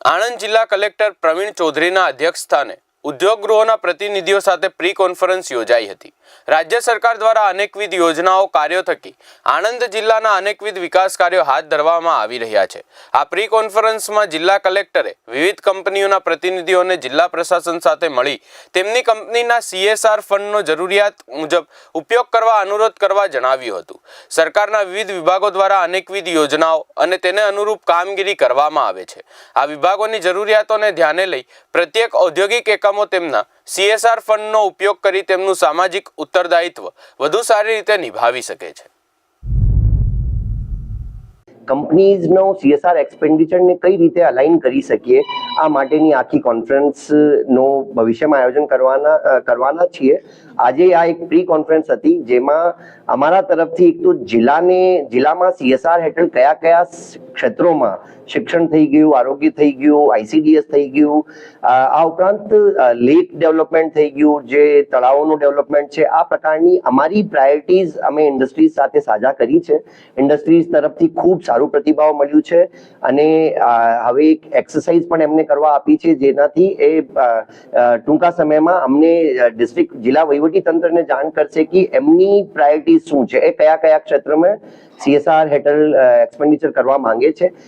આણંદ જિલ્લા કલેક્ટર પ્રવીણ ચૌધરીના અધ્યક્ષસ્થાને ઉદ્યોગ ગૃહોના પ્રતિનિધિઓ સાથે પ્રી કોન્ફરન્સ યોજાઈ હતી. રાજ્ય સરકાર દ્વારા અનેકવિધ યોજનાઓ કાર્યો થકી આણંદ જિલ્લાના અનેકવિધ વિકાસ કાર્યો હાથ ધરવામાં આવી રહ્યા છે. આ પ્રી કોન્ફરન્સમાં જિલ્લા કલેક્ટરે વિવિધ કંપનીઓના પ્રતિનિધિઓને જિલ્લા પ્રશાસન સાથે મળી તેમની કંપનીના સીએસઆર ફંડનો જરૂરિયાત મુજબ ઉપયોગ કરવા અનુરોધ કરવા જણાવ્યું હતું. સરકારના વિવિધ વિભાગો દ્વારા અનેકવિધ યોજનાઓ અને તેને અનુરૂપ કામગીરી કરવામાં આવે છે. આ વિભાગોની જરૂરિયાતોને ધ્યાને લઈ પ્રત્યેક ઔદ્યોગિક એકમો તેમના સીએસઆર ફંડનો ઉપયોગ કરી તેમનું સામાજિક ઉત્તરદાયિત્વ વધુ સારી રીતે નિભાવી શકે છે. કંપનીઝનો સીએસઆર એક્સપેન્ડિચરને કઈ રીતે અલાઇન કરી શકીએ, આ માટેની આખી કોન્ફરન્સનો ભવિષ્યમાં આયોજન કરવાના કરવાના છીએ. આજે આ એક પ્રી કોન્ફરન્સ હતી, જેમાં અમારા તરફથી એક તો જિલ્લાને, જિલ્લામાં સીએસઆર હેઠળ કયા કયા ક્ષેત્રોમાં શિક્ષણ થઈ ગયું, આરોગ્ય થઈ ગયું આઈસીડીએસ થઈ ગયું આ ઉપરાંત લેક ડેવલપમેન્ટ થઈ ગયું, જે તળાવોનું ડેવલપમેન્ટ છે, આ પ્રકારની અમારી પ્રાયોરિટીઝ અમે ઇન્ડસ્ટ્રીઝ સાથે સાજા કરી છે. ઇન્ડસ્ટ્રીઝ તરફથી ખૂબ સારું પ્રતિભાવ મળ્યું છે અને હવે એક એક્સરસાઇઝ પણ એમને કરવા આપી છે જેનાથી એ ટૂંકા સમયમાં અમને ડિસ્ટ્રિક્ટ જિલ્લા વહીવટી તંત્રને જાણ કરશે કે એમની પ્રાયોરિટી શું છે. એ કયા કયા ક્ષેત્રમાં સીએસઆર હેઠળ એક્સપેન્ડિચર કરવા માંગે છે.